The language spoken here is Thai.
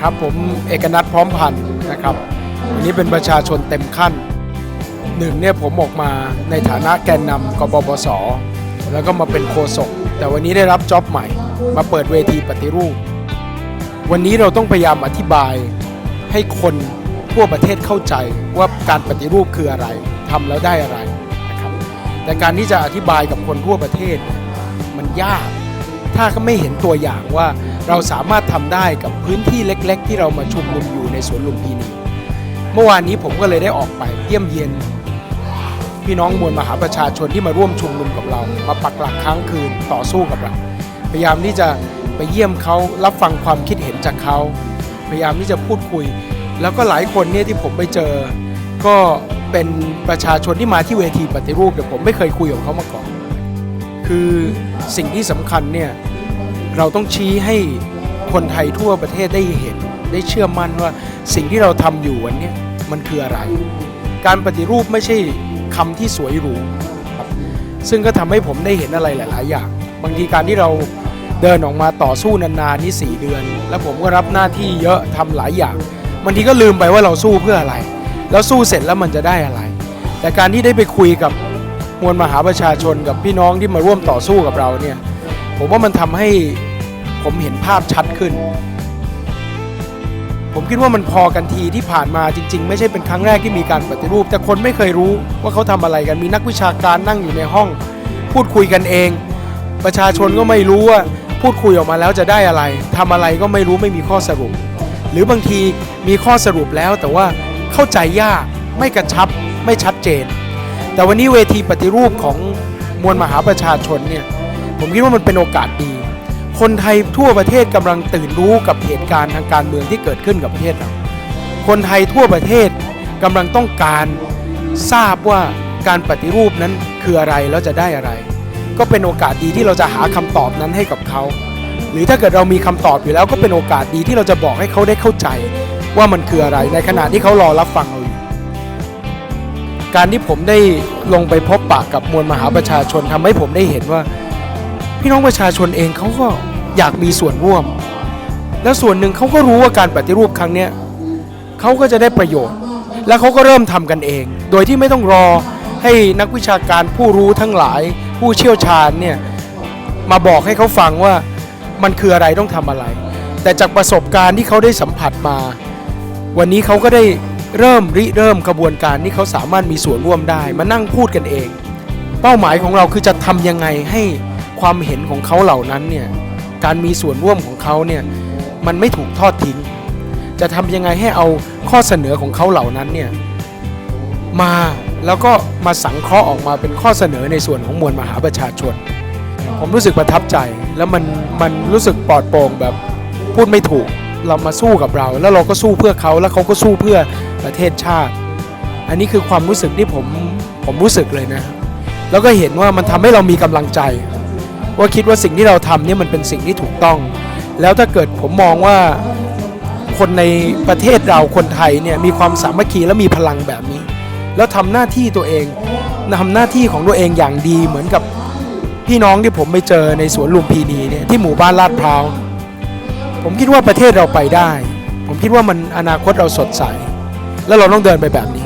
ครับผมเอกนัทพร้อมพันธ์นะครับ วันนี้เป็นประชาชนเต็มขั้นหนึ่งเนี่ยผมออกมาในฐานะแกนนำกบปสแล้วก็มาเป็นโฆษกแต่วันนี้ได้รับจ็อบใหม่ มาเปิดเวทีปฏิรูป วันนี้เราต้องพยายามอธิบายให้คนทั่วประเทศเข้าใจว่าการปฏิรูปคืออะไรทำแล้วได้อะไรนะครับแต่การที่จะอธิบายกับคนทั่วประเทศมันยาก ถ้าก็ไม่เห็นตัวอย่างว่าเราสามารถทำได้กับพื้นที่เล็ก ๆ ที่เรามาชุมนุมอยู่ในสวนลุมพินีเมื่อวานนี้ผมก็เลยได้ออกไปเยี่ยมเยียนพี่น้องมวลมหาประชาชนที่มาร่วมชุมนุมกับเรา มาปักหลักค้างคืนต่อสู้กับเรา พยายามที่จะไปเยี่ยมเขารับฟังความคิดเห็นจากเขา พยายามที่จะพูดคุย แล้วก็หลายคนเนี่ยที่ผมไปเจอ ก็เป็นประชาชนที่มาที่เวทีปฏิรูปแต่ผมไม่เคยคุยกับเขามาก่อน คือสิ่งที่สำคัญเนี่ย เราต้องชี้ให้คนไทยทั่วประเทศได้เห็น ได้เชื่อมั่นว่าสิ่งที่เราทำอยู่วันนี้มันคืออะไร การปฏิรูปไม่ใช่คำที่สวยหรูครับซึ่งก็ทำให้ผมได้เห็นอะไรหลาย ๆ อย่าง บางทีการที่เราเดินออกมาต่อสู้นานๆนี่4เดือน แล้วผมก็รับหน้าที่เยอะทำหลายอย่างบางทีก็ลืมไปว่าเราสู้เพื่ออะไร แล้วสู้เสร็จแล้วมันจะได้อะไร แต่การที่ได้ไปคุยกับมวลมหาประชาชนกับพี่น้องที่มาร่วมต่อสู้กับเราเนี่ยผมว่ามันทำให้ ผมเห็นภาพชัดขึ้น ผมคิดว่ามันพอกันทีที่ผ่านมาจริง ๆ ไม่ใช่เป็นครั้งแรกที่มีการปฏิรูป แต่คนไม่เคยรู้ว่าเขาทำอะไรกันมีนักวิชาการนั่งอยู่ในห้อง พูดคุยกันเอง ประชาชนก็ไม่รู้ว่าพูดคุยออกมาแล้วจะได้อะไรทำอะไรก็ไม่รู้ไม่มีข้อสรุป หรือบางทีมีข้อสรุปแล้วแต่ว่าเข้าใจยากไม่กระชับไม่ชัดเจน แต่วันนี้เวทีปฏิรูปของมวลมหาประชาชนเนี่ยผมคิดว่ามันเป็นโอกาสดี คนไทยทั่วประเทศกำลังตื่นรู้กับเหตุการณ์ทางการเมืองที่เกิดขึ้นกับประเทศเราคนไทยทั่วประเทศกำลังต้องการทราบว่าการปฏิรูปนั้นคืออะไรแล้วจะได้อะไร ก็เป็นโอกาสดีที่เราจะหาคำตอบนั้นให้กับเขา หรือถ้าเกิดเรามีคำตอบอยู่แล้วก็เป็นโอกาสดีที่เราจะบอกให้เขาได้เข้าใจ ว่ามันคืออะไรในขณะที่เขารอรับฟังเราอยู่การที่ผมได้ลงไปพบปะกับมวลมหาประชาชนทำให้ผมได้เห็นว่า พี่น้องประชาชนเองเขาก็อยากมีส่วนร่วม แล้วส่วนหนึ่งเขาก็รู้ว่าการปฏิรูปครั้งนี้เขาก็จะได้ประโยชน์ แล้วเขาก็เริ่มทำกันเอง โดยที่ไม่ต้องรอให้นักวิชาการผู้รู้ทั้งหลาย ผู้เชี่ยวชาญเนี่ยมาบอกให้เขาฟังว่ามันคืออะไรต้องทำอะไร แต่จากประสบการณ์ที่เขาได้สัมผัสมา วันนี้เขาก็ได้เริ่มริเริ่มกระบวนการที่เขาสามารถมีส่วนร่วมได้ มานั่งพูดกันเอง เป้าหมายของเราคือจะทำยังไงให้ ความเห็นของเขาเหล่านั้นเนี่ยการมีส่วนร่วมของเขาเนี่ยมันไม่ถูกทอดทิ้ง จะทำยังไงให้เอาข้อเสนอของเขาเหล่านั้นเนี่ยมาแล้วก็มาสังเคราะห์ออกมาเป็นข้อเสนอในส่วนของมวลมหาประชาชน ผมรู้สึกประทับใจแล้วมันมันรู้สึกปลอดโปร่งแบบพูดไม่ถูกเรามาสู้กับเรา แล้วเราก็สู้เพื่อเขาแล้วเขาก็สู้เพื่อประเทศชาติ อันนี้คือความรู้สึกที่ผมผมรู้สึกเลยนะ แล้วก็เห็นว่ามันทำให้เรามีกำลังใจ ว่าคิดว่าสิ่งที่เราทำเนี่ยมันเป็นสิ่งที่ถูกต้อง แล้วถ้าเกิดผมมองว่าคนในประเทศเราคนไทยเนี่ยมีความสามัคคีและมีพลังแบบนี้ แล้วทำหน้าที่ตัวเองทำหน้าที่ของตัวเองอย่างดีเหมือนกับพี่น้องที่ผมไปเจอในสวนลุมพินีเนี่ยที่หมู่บ้านลาดพร้าวผมคิดว่าประเทศเราไปได้ ผมคิดว่ามันอนาคตเราสดใส แล้วเราต้องเดินไปแบบนี้